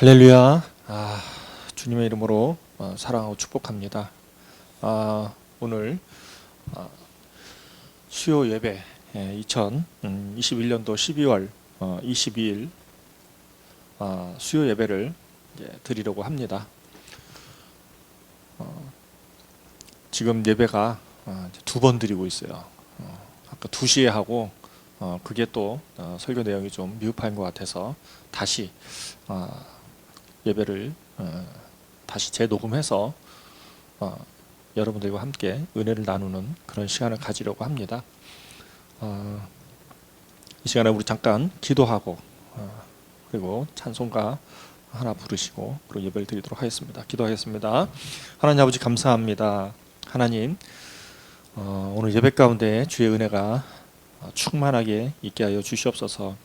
할렐루야. 아, 주님의 이름으로 어, 사랑하고 축복합니다. 아, 오늘 아, 수요 예배 예, 2021년도 12월 어, 22일 아, 수요 예배를 드리려고 합니다. 어, 지금 예배가 아, 두번 드리고 있어요. 어, 아까 2시에 하고 어, 그게 또 어, 설교 내용이 좀 미흡한 것 같아서 다시 아, 예배를 어, 다시 재녹음해서 어, 여러분들과 함께 은혜를 나누는 그런 시간을 가지려고 합니다. 어, 이 시간에 우리 잠깐 기도하고 어, 그리고 찬송가 하나 부르시고 그리고 예배를 드리도록 하겠습니다. 기도하겠습니다. 하나님 아버지 감사합니다. 하나님 어, 오늘 예배 가운데 주의 은혜가 어, 충만하게 있게 하여 주시옵소서.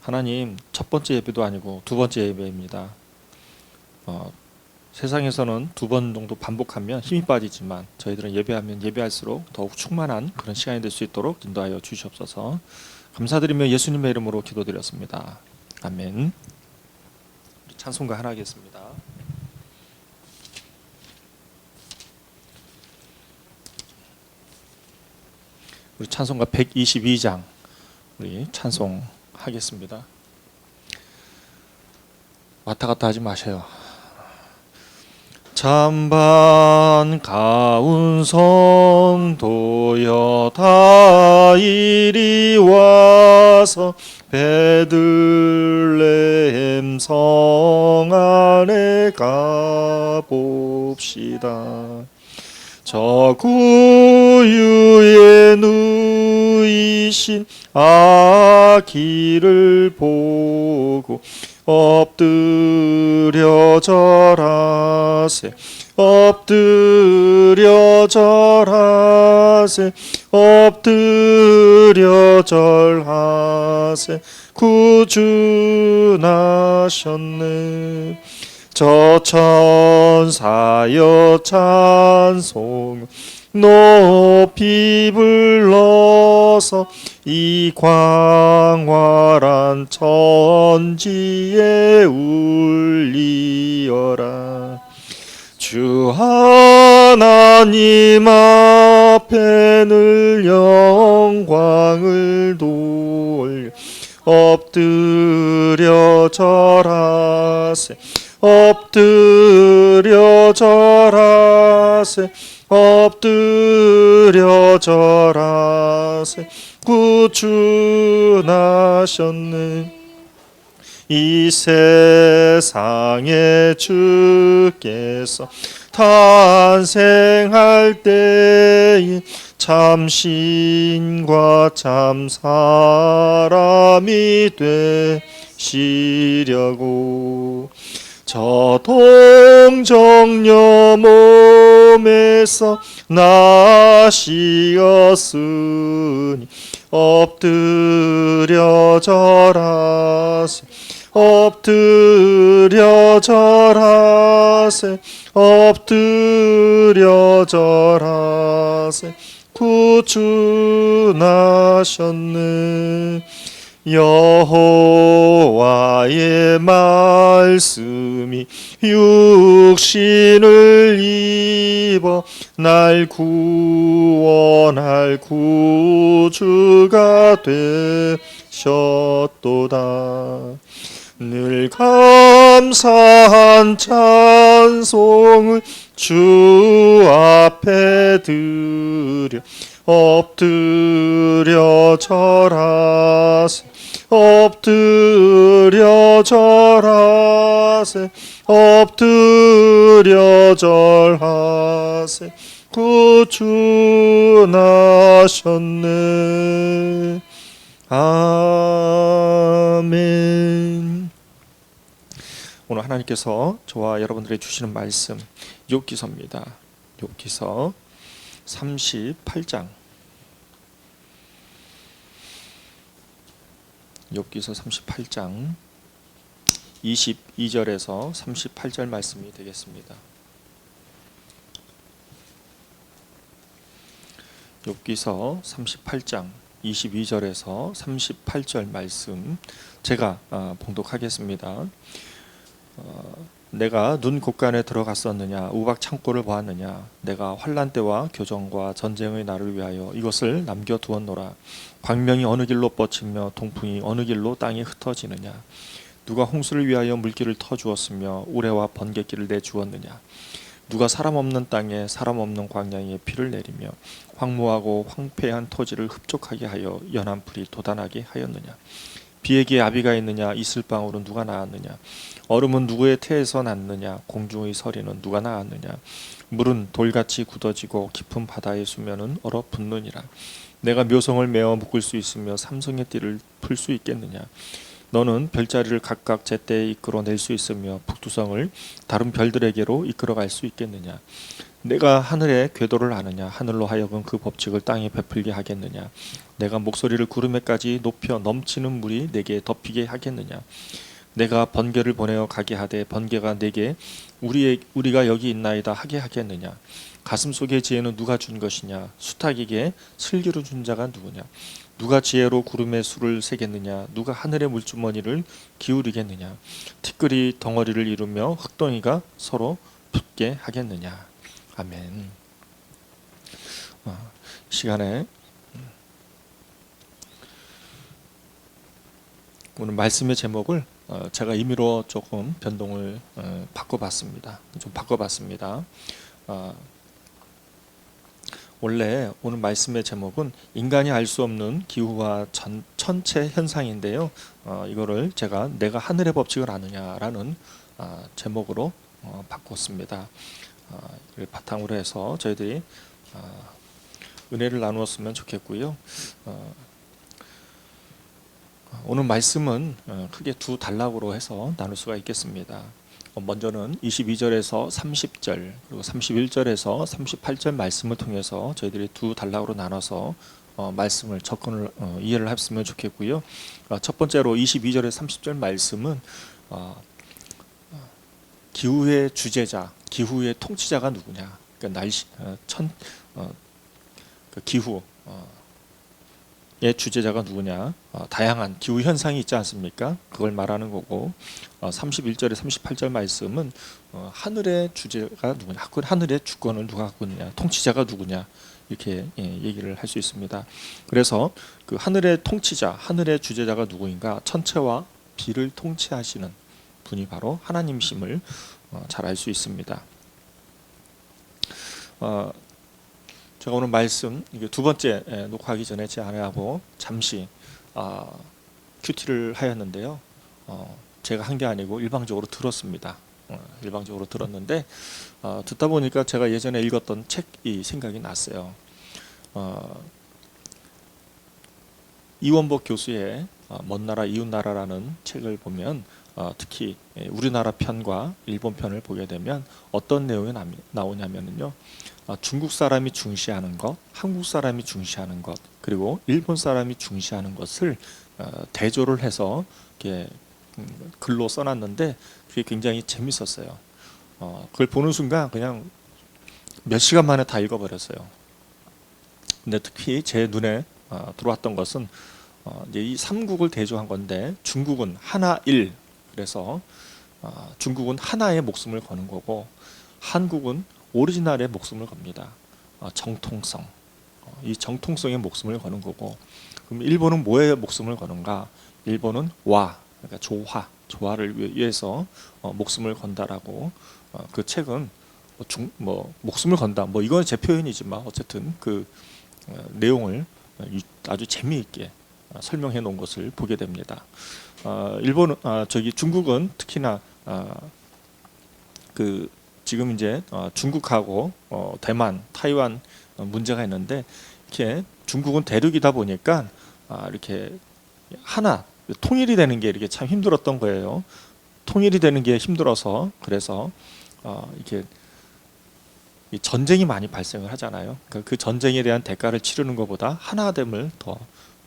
하나님 첫 번째 예배도 아니고 두 번째 예배입니다. 어, 세상에서는 두 번 정도 반복하면 힘이 빠지지만 저희들은 예배하면 예배할수록 더욱 충만한 그런 시간이 될 수 있도록 인도하여 주시옵소서. 감사드리며 예수님의 이름으로 기도드렸습니다. 아멘. 우리 찬송가 하나 하겠습니다. 우리 찬송가 122장 우리 찬송 하겠습니다. 왔다 갔다 하지 마세요. 잠반 가운 성도여 다 이리 와서 베들레헴 성 안에 가봅시다. 저 구유에 누이신 아기를 보고 엎드려 절하세. 엎드려 절하세. 엎드려 절하세. 구주 나셨네. 저 천사여 찬송 높이 불러서 이 광활한 천지에 울리어라. 주 하나님 앞에 늘 영광을 돌려 엎드려 절하세 엎드려 절하세 엎드려 절하세. 구주나셨네. 이 세상에 주께서 탄생할 때에 참신과 참 사람이 되시려고 저 동정녀 몸에서 나시었으니 엎드려 절하세 엎드려 절하세 엎드려 절하세. 구주 나셨네 여호와의 말씀이 육신을 입어 날 구원할 구주가 되셨도다. 늘 감사한 찬송을 주 앞에 드려 엎드려 절하세 엎드려 절하세 엎드려 절하세. 구주 나셨네. 아멘. 오늘 하나님께서 저와 여러분들에게 주시는 말씀 욥기서입니다. 욥기서 38장 욥기서 38장 22절에서 38절 말씀이 되겠습니다. 욥기서 38장 22절에서 38절 말씀 제가 아, 봉독하겠습니다. 어, 내가 눈 곳간에 들어갔었느냐 우박 창고를 보았느냐 내가 환란 때와 교정과 전쟁의 날을 위하여 이것을 남겨 두었노라. 광명이 어느 길로 뻗치며 동풍이 어느 길로 땅에 흩어지느냐? 누가 홍수를 위하여 물길을 터 주었으며 우레와 번개길을 내 주었느냐? 누가 사람 없는 땅에 사람 없는 광야에 비를 내리며 황무하고 황폐한 토지를 흡족하게 하여 연한 풀이 돋아나게 하였느냐 비에게 아비가 있느냐 이슬 방울은 누가 낳았느냐 얼음은 누구의 태에서 났느냐 공중의 서리는 누가 낳았느냐 물은 돌같이 굳어지고 깊은 바다의 수면은 얼어붙느니라. 내가 묘성을 메어 묶을 수 있으며 삼성의 띠를 풀 수 있겠느냐? 너는 별자리를 각각 제때에 이끌어낼 수 있으며 북두성을 다른 별들에게로 이끌어갈 수 있겠느냐 내가 하늘의 궤도를 아느냐 하늘로 하여금 그 법칙을 땅에 베풀게 하겠느냐 내가 목소리를 구름에까지 높여 넘치는 물이 내게 덮이게 하겠느냐 내가 번개를 보내어 가게 하되 번개가 내게 우리의 우리가 여기 있나이다 하게 하겠느냐 가슴 속의 지혜는 누가 준 것이냐 수탉에게 슬기로 준 자가 누구냐 누가 지혜로 구름에 수를 세겠느냐 누가 하늘의 물주머니를 기울이겠느냐 티끌이 덩어리를 이루며 흙덩이가 서로 붙게 하겠느냐 아멘 어, 시간에 음, 오늘 말씀의 제목을 어, 제가 임의로 조금 변동을 어, 바꿔봤습니다. 좀 바꿔봤습니다. 어, 원래 오늘 말씀의 제목은 인간이 알 수 없는 기후와 전, 천체 현상인데요. 어, 이거를 제가 내가 하늘의 법칙을 아느냐라는 어, 제목으로 어, 바꿨습니다. 어, 이를 바탕으로 해서 저희들이 어, 은혜를 나누었으면 좋겠고요. 어, 오늘 말씀은 어, 크게 두 단락으로 해서 나눌 수가 있겠습니다. 어, 먼저는 22절에서 30절 그리고 31절에서 38절 말씀을 통해서 저희들이 두 단락으로 나눠서 어, 말씀을 접근을 어, 이해를 했으면 좋겠고요. 어, 첫 번째로 22절에서 30절 말씀은 기후의 주제자, 기후의 통치자가 누구냐? 그러니까 날씨, 어, 천, 어, 그 기후, 어, 의 주제자가 누구냐? 어, 다양한 기후 현상이 있지 않습니까? 그걸 말하는 거고 어, 31절에 38절 말씀은 어, 하늘의 주제가 누구냐? 그 하늘의 주권을 누가 갖고 있느냐? 통치자가 누구냐? 이렇게 예, 얘기를 할 수 있습니다. 그래서 그 하늘의 통치자, 하늘의 주제자가 누구인가? 천체와 비를 통치하시는 분이 바로 하나님심을 어, 잘 알 수 있습니다. 어, 제가 오늘 말씀 두 번째 에, 녹화하기 전에 제 아내하고 잠시 아, 큐티를 하였는데요. 어, 제가 한 게 아니고 일방적으로 들었습니다. 어, 일방적으로 들었는데 어, 듣다 보니까 제가 예전에 읽었던 책이 생각이 났어요. 어, 이원복 교수의 어, 먼 나라 이웃 나라라는 책을 보면 어, 특히 예, 우리나라 편과 일본 편을 보게 되면 어떤 내용이 나- 나오냐면요. 어, 중국 사람이 중시하는 것, 한국 사람이 중시하는 것, 그리고 일본 사람이 중시하는 것을 어, 대조를 해서 이렇게 음, 글로 써놨는데 그게 굉장히 재밌었어요. 어, 그걸 보는 순간 그냥 몇 시간 만에 다 읽어버렸어요. 근데 특히 제 눈에 어, 들어왔던 것은 어, 이제 이 삼국을 대조한 건데 중국은 하나 일 그래서 어, 중국은 하나의 목숨을 거는 거고 한국은 오리지널의 목숨을 겁니다. 어, 정통성. 어, 이 정통성의 목숨을 거는 거고 그럼 일본은 뭐에 목숨을 거는가? 일본은 와 그러니까 조화 조화를 위- 위해서 어, 목숨을 건다라고 어, 그 책은 뭐, 중, 뭐 목숨을 건다 뭐 이건 제 표현이지만 어쨌든 그 어, 내용을 어, 이- 아주 재미있게 어, 설명해 놓은 것을 보게 됩니다. 어, 일본 아 저기 중국은 특히나 아, 그 지금 이제 어, 중국하고 어, 대만, 타이완 어, 문제가 있는데 이렇게 중국은 대륙이다 보니까 아, 이렇게 하나 통일이 되는 게 이렇게 참 힘들었던 거예요. 통일이 되는 게 힘들어서 그래서 어, 이렇게 이 전쟁이 많이 발생을 하잖아요. 그러니까 그 전쟁에 대한 대가를 치르는 것보다 하나됨을 더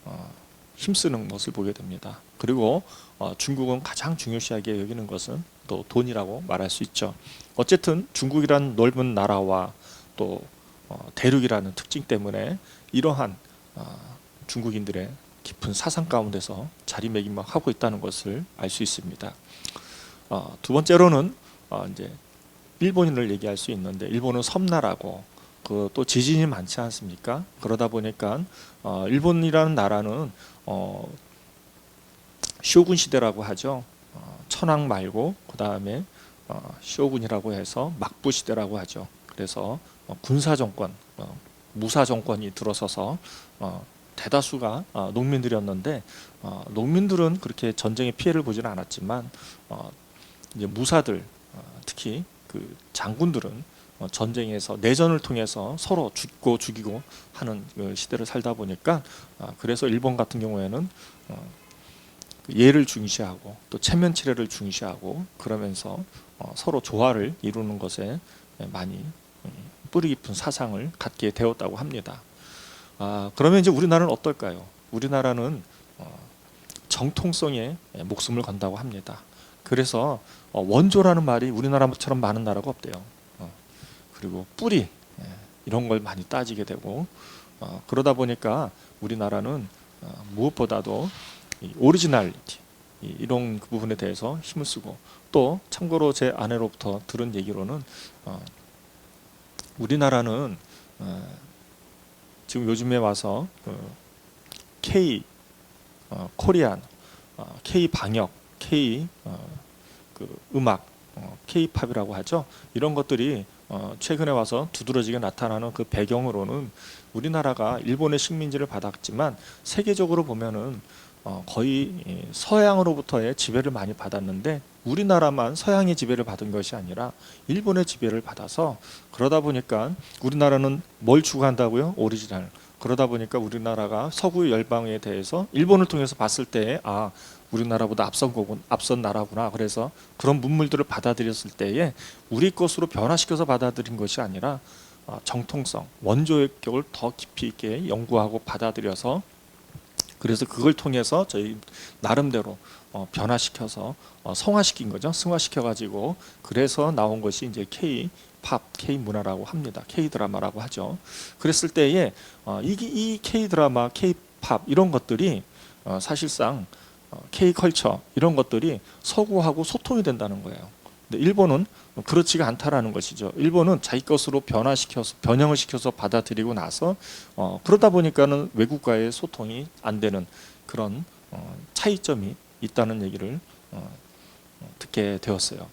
어, 힘쓰는 것을 보게 됩니다. 그리고 어, 중국은 가장 중요시하게 여기는 것은 또 돈이라고 말할 수 있죠. 어쨌든 중국이란 넓은 나라와 또 어, 대륙이라는 특징 때문에 이러한 어, 중국인들의 깊은 사상 가운데서 자리매김하고 있다는 것을 알 수 있습니다. 어, 두 번째로는 어, 이제 일본인을 얘기할 수 있는데 일본은 섬나라고 그 또 지진이 많지 않습니까? 그러다 보니까 어, 일본이라는 나라는 어, 쇼군 시대라고 하죠. 어, 천황 말고 그 다음에 어, 쇼군이라고 해서 막부 시대라고 하죠. 그래서 어, 군사 정권, 어, 무사 정권이 들어서서 어, 대다수가 어, 농민들이었는데 어, 농민들은 그렇게 전쟁의 피해를 보지는 않았지만 어, 이제 무사들 어, 특히 그 장군들은 어, 전쟁에서 내전을 통해서 서로 죽고 죽이고 하는 그 시대를 살다 보니까 어, 그래서 일본 같은 경우에는 어, 그 예를 중시하고 또 체면 치레를 중시하고 그러면서 어, 서로 조화를 이루는 것에 많이 음, 뿌리 깊은 사상을 갖게 되었다고 합니다. 아, 그러면 이제 우리나라는 어떨까요? 우리나라는 어, 정통성에 목숨을 건다고 합니다. 그래서 어, 원조라는 말이 우리나라처럼 많은 나라가 없대요. 어, 그리고 뿌리 예, 이런 걸 많이 따지게 되고 어, 그러다 보니까 우리나라는 어, 무엇보다도 이 오리지널리티 이- 이런 그 부분에 대해서 힘을 쓰고 또 참고로 제 아내로부터 들은 얘기로는 어, 우리나라는 어, 지금 요즘에 와서 그 K 어, 코리안 어, K 방역 K 어, 그 음악 어, K 팝이라고 하죠? 이런 것들이 어, 최근에 와서 두드러지게 나타나는 그 배경으로는 우리나라가 일본의 식민지를 받았지만 세계적으로 보면은 어, 거의 이 서양으로부터의 지배를 많이 받았는데 우리나라만 서양의 지배를 받은 것이 아니라 일본의 지배를 받아서 그러다 보니까 우리나라는 뭘 추구한다고요? 오리지널. 그러다 보니까 우리나라가 서구 열방에 대해서 일본을 통해서 봤을 때 아, 우리나라보다 앞선 거군, 앞선 나라구나. 그래서 그런 문물들을 받아들였을 때에 우리 것으로 변화시켜서 받아들인 것이 아니라 어, 정통성, 원조의 격을 더 깊이 있게 연구하고 받아들여서 그래서 그걸 통해서 저희 나름대로 어, 변화시켜서 어, 성화시킨 거죠. 승화시켜 가지고 그래서 나온 것이 이제 K 팝, K 문화라고 합니다. K 드라마라고 하죠. 그랬을 때에 어, 이, 이 K 드라마, K 팝 이런 것들이 어, 사실상 어, K 컬처 이런 것들이 서구하고 소통이 된다는 거예요. 근데 일본은 그렇지가 않다라는 것이죠. 일본은 자기 것으로 변화시켜서 변형을 시켜서 받아들이고 나서 어, 그러다 보니까는 외국과의 소통이 안 되는 그런 어, 차이점이 있다는 얘기를 어, 어, 듣게 되었어요.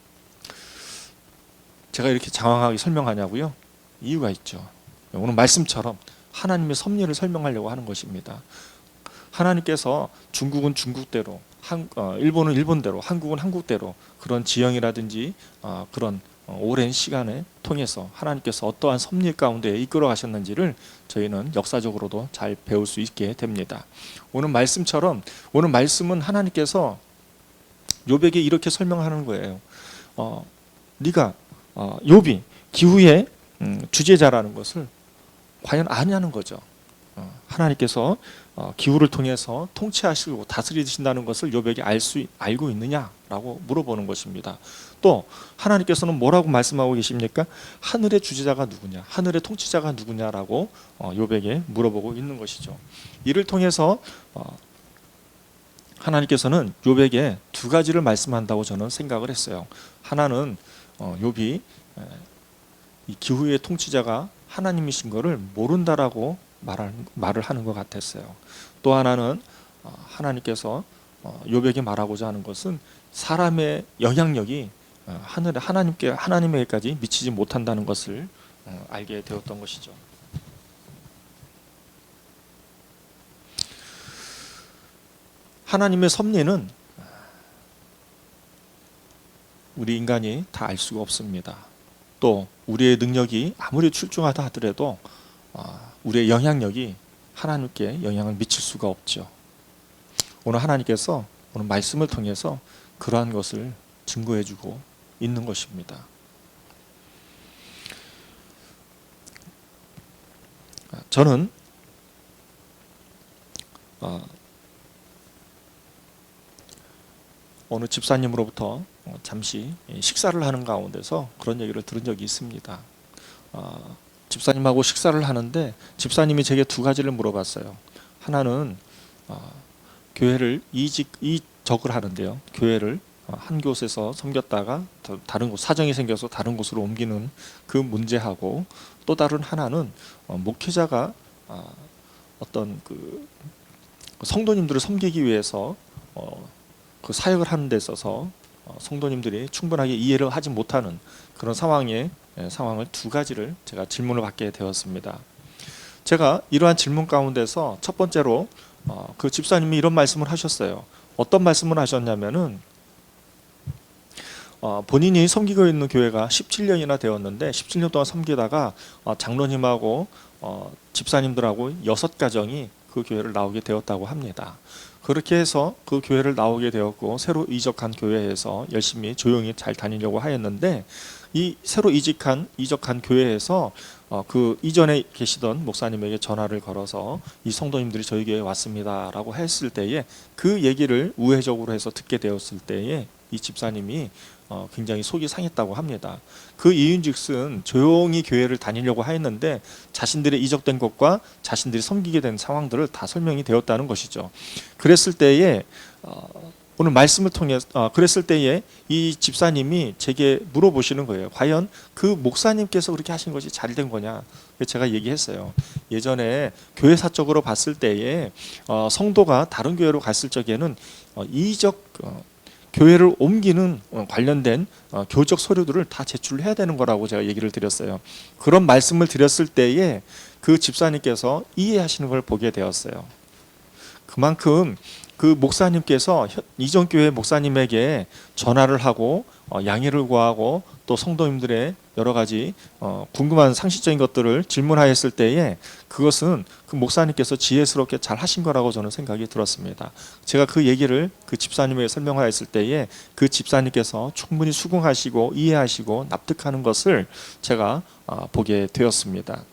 제가 이렇게 장황하게 설명하냐고요? 이유가 있죠. 오늘 말씀처럼 하나님의 섭리를 설명하려고 하는 것입니다. 하나님께서 중국은 중국대로, 한, 어, 일본은 일본대로, 한국은 한국대로 그런 지형이라든지 어, 그런 어, 오랜 시간에 통해서 하나님께서 어떠한 섭리 가운데 이끌어 가셨는지를 저희는 역사적으로도 잘 배울 수 있게 됩니다. 오늘 말씀처럼 오늘 말씀은 하나님께서 요백에 이렇게 설명하는 거예요. 어, 네가 어, 욥이 기후의 음, 주제자라는 것을 과연 아냐는 거죠. 어, 하나님께서 어, 기후를 통해서 통치하시고 다스리신다는 것을 요백이 알 수 알고 있느냐라고 물어보는 것입니다. 또 하나님께서는 뭐라고 말씀하고 계십니까? 하늘의 주제자가 누구냐, 하늘의 통치자가 누구냐라고 어, 요백에 물어보고 있는 것이죠. 이를 통해서 어, 하나님께서는 요백에 두 가지를 말씀한다고 저는 생각을 했어요. 하나는 어, 이 기후의 통치자가 하나님이신 것을 모른다라고 말하는, 말을 하는 것 같았어요. 또 하나는 어, 하나님께서 어, 욥에게 말하고자 하는 것은 사람의 영향력이 어, 하늘에 하나님께 하나님에게까지 미치지 못한다는 것을 어, 알게 되었던 것이죠. 하나님의 섭리는 우리 인간이 다 알 수가 없습니다. 또 우리의 능력이 아무리 출중하다 하더라도 어, 우리의 영향력이 하나님께 영향을 미칠 수가 없죠. 오늘 하나님께서 오늘 말씀을 통해서 그러한 것을 증거해주고 있는 것입니다. 저는 어, 어느 집사님으로부터 어, 잠시 식사를 하는 가운데서 그런 얘기를 들은 적이 있습니다. 어, 집사님하고 식사를 하는데 집사님이 제게 두 가지를 물어봤어요. 하나는 어, 교회를 이직 이적을 하는데요. 교회를 어, 한 곳에서 섬겼다가 더- 다른 곳 사정이 생겨서 다른 곳으로 옮기는 그 문제하고 또 다른 하나는 어, 목회자가 아, 어떤 그 성도님들을 섬기기 위해서 어, 그 사역을 하는 데 있어서 어, 성도님들이 충분하게 이해를 하지 못하는 그런 상황에 예, 상황을 두 가지를 제가 질문을 받게 되었습니다. 제가 이러한 질문 가운데서 첫 번째로 어, 그 집사님이 이런 말씀을 하셨어요. 어떤 말씀을 하셨냐면은 어, 본인이 섬기고 있는 교회가 17년이나 되었는데 17년 동안 섬기다가 어, 장로님하고 어, 집사님들하고 여섯 가정이 그 교회를 나오게 되었다고 합니다. 그렇게 해서 그 교회를 나오게 되었고 새로 이적한 교회에서 열심히 조용히 잘 다니려고 하였는데 이 새로 이직한 이적한 교회에서 어, 그 이전에 계시던 목사님에게 전화를 걸어서 이 성도님들이 저희 교회에 왔습니다라고 했을 때에 그 얘기를 우회적으로 해서 듣게 되었을 때에 이 집사님이 어, 굉장히 속이 상했다고 합니다. 그 이윤즉슨 조용히 교회를 다니려고 하였는데 자신들의 이적된 것과 자신들이 섬기게 된 상황들을 다 설명이 되었다는 것이죠. 그랬을 때에 어, 오늘 말씀을 통해 어, 그랬을 때에 이 집사님이 제게 물어보시는 거예요. 과연 그 목사님께서 그렇게 하신 것이 잘 된 거냐? 그래서 제가 얘기했어요. 예전에 교회 사적으로 봤을 때에 어, 성도가 다른 교회로 갔을 적에는 어, 이적 어, 교회를 옮기는 어, 관련된 어, 교적 서류들을 다 제출해야 되는 거라고 제가 얘기를 드렸어요. 그런 말씀을 드렸을 때에 그 집사님께서 이해하시는 걸 보게 되었어요. 그만큼 그 목사님께서 현- 이전 교회 목사님에게 전화를 하고 어, 양해를 구하고 또 성도님들의 여러 가지 어, 궁금한 상식적인 것들을 질문하였을 때에 그것은 그 목사님께서 지혜스럽게 잘 하신 거라고 저는 생각이 들었습니다. 제가 그 얘기를 그 집사님에게 설명하였을 때에 그 집사님께서 충분히 수긍하시고 이해하시고 납득하는 것을 제가 어, 보게 되었습니다.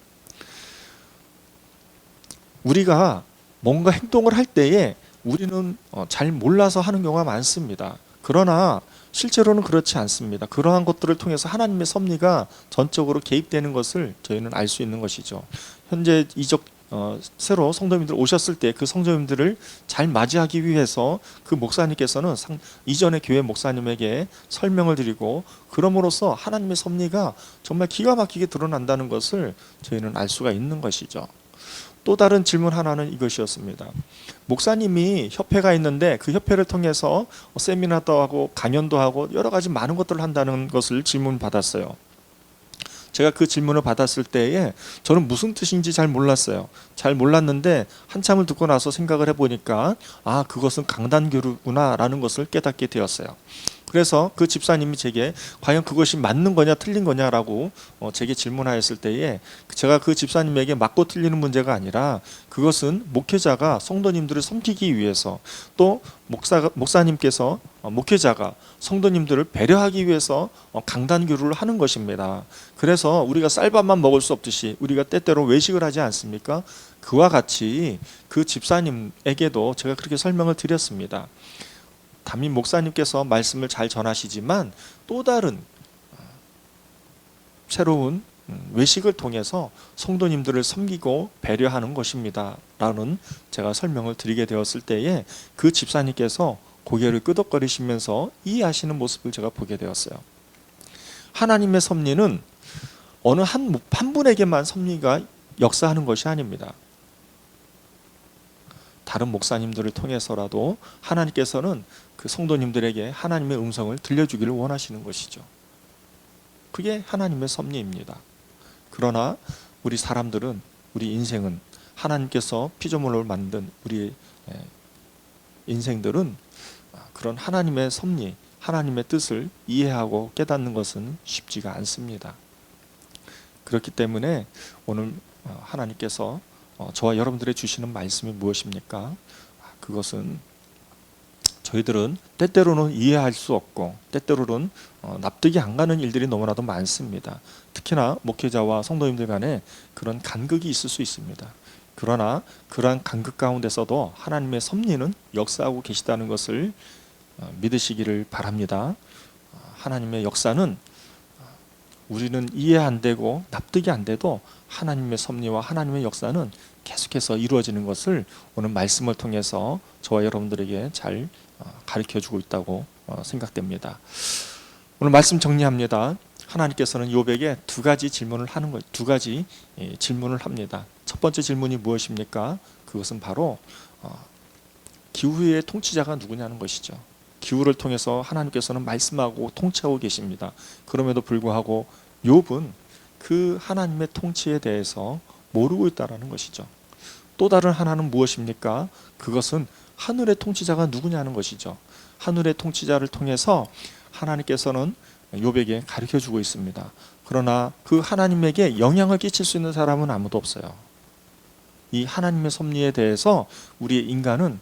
우리가 뭔가 행동을 할 때에 우리는 어, 잘 몰라서 하는 경우가 많습니다. 그러나 실제로는 그렇지 않습니다. 그러한 것들을 통해서 하나님의 섭리가 전적으로 개입되는 것을 저희는 알 수 있는 것이죠. 현재 이적 어, 새로 성도님들 오셨을 때 그 성도님들을 잘 맞이하기 위해서 그 목사님께서는 상, 이전의 교회 목사님에게 설명을 드리고 그럼으로써 하나님의 섭리가 정말 기가 막히게 드러난다는 것을 저희는 알 수가 있는 것이죠. 또 다른 질문 하나는 이것이었습니다. 목사님이 협회가 있는데 그 협회를 통해서 세미나도 하고 강연도 하고 여러 가지 많은 것들을 한다는 것을 질문 받았어요. 제가 그 질문을 받았을 때에 저는 무슨 뜻인지 잘 몰랐어요. 잘 몰랐는데 한참을 듣고 나서 생각을 해보니까 아 그것은 강단교류구나라는 것을 깨닫게 되었어요. 그래서 그 집사님이 제게 과연 그것이 맞는 거냐 틀린 거냐라고 어, 제게 질문하였을 때에 제가 그 집사님에게 맞고 틀리는 문제가 아니라 그것은 목회자가 성도님들을 섬기기 위해서 또 목사 목사님께서 어, 목회자가 성도님들을 배려하기 위해서 어, 강단 교류를 하는 것입니다. 그래서 우리가 쌀밥만 먹을 수 없듯이 우리가 때때로 외식을 하지 않습니까? 그와 같이 그 집사님에게도 제가 그렇게 설명을 드렸습니다. 담임 목사님께서 말씀을 잘 전하시지만 또 다른 어, 새로운 음, 외식을 통해서 성도님들을 섬기고 배려하는 것입니다 라는 제가 설명을 드리게 되었을 때에 그 집사님께서 고개를 끄덕거리시면서 이해하시는 모습을 제가 보게 되었어요. 하나님의 섭리는 어느 한, 목- 한 분에게만 섭리가 역사하는 것이 아닙니다. 다른 목사님들을 통해서라도 하나님께서는 그 성도님들에게 하나님의 음성을 들려주기를 원하시는 것이죠. 그게 하나님의 섭리입니다. 그러나 우리 사람들은 우리 인생은 하나님께서 피조물로 만든 우리 예, 인생들은 아, 그런 하나님의 섭리, 하나님의 뜻을 이해하고 깨닫는 것은 쉽지가 않습니다. 그렇기 때문에 오늘 어, 하나님께서 어, 저와 여러분들의 주시는 말씀이 무엇입니까? 아, 그것은 저희들은 때때로는 이해할 수 없고 때때로는 어, 납득이 안 가는 일들이 너무나도 많습니다. 특히나 목회자와 성도님들 간에 그런 간극이 있을 수 있습니다. 그러나 그러한 간극 가운데서도 하나님의 섭리는 역사하고 계시다는 것을 어, 믿으시기를 바랍니다. 어, 하나님의 역사는 어, 우리는 이해 안 되고 납득이 안 돼도 하나님의 섭리와 하나님의 역사는 계속해서 이루어지는 것을 오늘 말씀을 통해서 저와 여러분들에게 잘 어, 가르쳐 주고 있다고 어, 생각됩니다. 오늘 말씀 정리합니다. 하나님께서는 요백에 두 가지 질문을 하는 거, 두 가지 예, 질문을 합니다. 첫 번째 질문이 무엇입니까? 그것은 바로 어, 기후의 통치자가 누구냐는 것이죠. 기후를 통해서 하나님께서는 말씀하고 통치하고 계십니다. 그럼에도 불구하고 욥은 그 하나님의 통치에 대해서 모르고 있다라는 것이죠. 또 다른 하나는 무엇입니까? 그것은 하늘의 통치자가 누구냐는 것이죠. 하늘의 통치자를 통해서 하나님께서는 욥에게 가르쳐 주고 있습니다. 그러나 그 하나님에게 영향을 끼칠 수 있는 사람은 아무도 없어요. 이 하나님의 섭리에 대해서 우리 인간은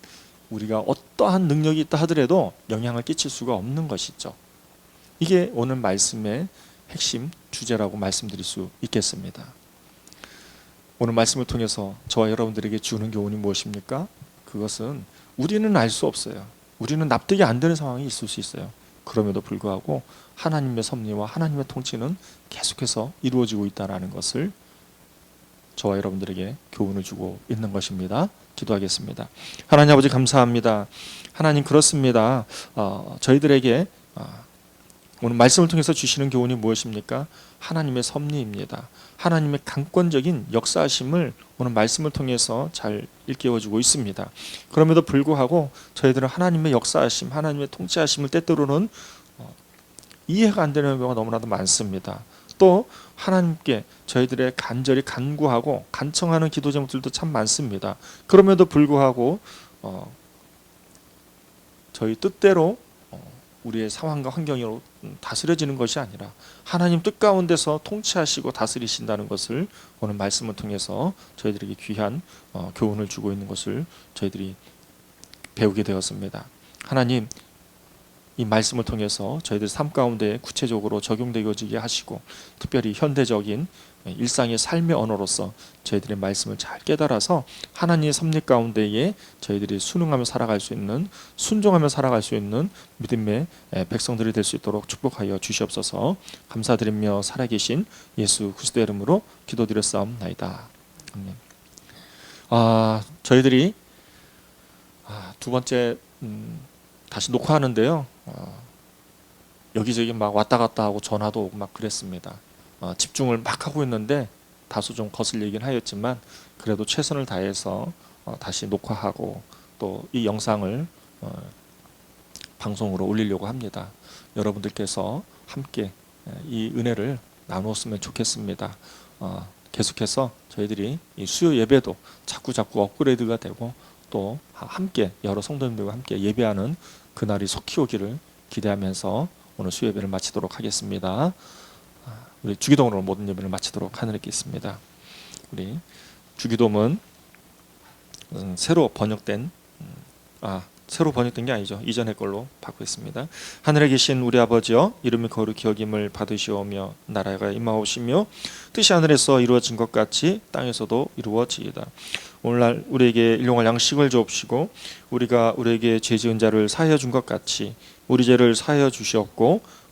우리가 어떠한 능력이 있다 하더라도 영향을 끼칠 수가 없는 것이죠. 이게 오늘 말씀의 핵심 주제라고 말씀드릴 수 있겠습니다. 오늘 말씀을 통해서 저와 여러분들에게 주는 교훈이 무엇입니까? 그것은 우리는 알 수 없어요. 우리는 납득이 안 되는 상황이 있을 수 있어요. 그럼에도 불구하고 하나님의 섭리와 하나님의 통치는 계속해서 이루어지고 있다라는 것을 저와 여러분들에게 교훈을 주고 있는 것입니다. 기도하겠습니다. 하나님 아버지 감사합니다. 하나님 그렇습니다. 어, 저희들에게 어, 오늘 말씀을 통해서 주시는 교훈이 무엇입니까? 하나님의 섭리입니다. 하나님의 강권적인 역사하심을 오늘 말씀을 통해서 잘 일깨워주고 있습니다. 그럼에도 불구하고 저희들은 하나님의 역사하심, 하나님의 통치하심을 때때로는 어, 이해가 안 되는 경우가 너무나도 많습니다. 또 하나님께 저희들의 간절히 간구하고 간청하는 기도 제목들도 참 많습니다. 그럼에도 불구하고 어, 저희 뜻대로 어, 우리의 상황과 환경으로 다스려지는 것이 아니라 하나님 뜻 가운데서 통치하시고 다스리신다는 것을 오늘 말씀을 통해서 저희들에게 귀한 어, 교훈을 주고 있는 것을 저희들이 배우게 되었습니다. 하나님 이 말씀을 통해서 저희들 삶 가운데 구체적으로 적용되어지게 하시고 특별히 현대적인 일상의 삶의 언어로서 저희들의 말씀을 잘 깨달아서 하나님의 섭리 가운데에 저희들이 순응하며 살아갈 수 있는 순종하며 살아갈 수 있는 믿음의 백성들이 될 수 있도록 축복하여 주시옵소서 감사드리며 살아계신 예수 그리스도의 이름으로 기도드렸사옵나이다. 아멘. 아 저희들이 아, 두 번째 음, 다시 녹화하는데요. 어, 여기저기 막 왔다 갔다 하고 전화도 오고 막 그랬습니다. 어, 집중을 막 하고 있는데 다소 좀 거슬리긴 하였지만 그래도 최선을 다해서 어, 다시 녹화하고 또 이 영상을 어, 방송으로 올리려고 합니다. 여러분들께서 함께 이 은혜를 나누었으면 좋겠습니다. 어, 계속해서 저희들이 이 수요 예배도 자꾸 자꾸 업그레이드가 되고 또 함께 여러 성도님들과 함께 예배하는 그날이 속히 오기를 기대하면서 오늘 수요 예배를 마치도록 하겠습니다. 아, 우리 주기도문으로 모든 예배를 마치도록 하늘에 있습니다. 우리 주기도문 음, 새로 번역된 음, 아 새로 번역된 게 아니죠. 이전의 걸로 바꾸겠습니다. 하늘에 계신 우리 아버지여 이름이 거룩히 여김을 받으시오며 나라가 임하오시며 뜻이 하늘에서 이루어진 것 같이 땅에서도 이루어지이다. 오늘날 우리에게 일용할 양식을 주옵시고 우리가 우리에게 죄 지은 자를 사하여 준 것 같이 우리 죄를 사하여 주시옵고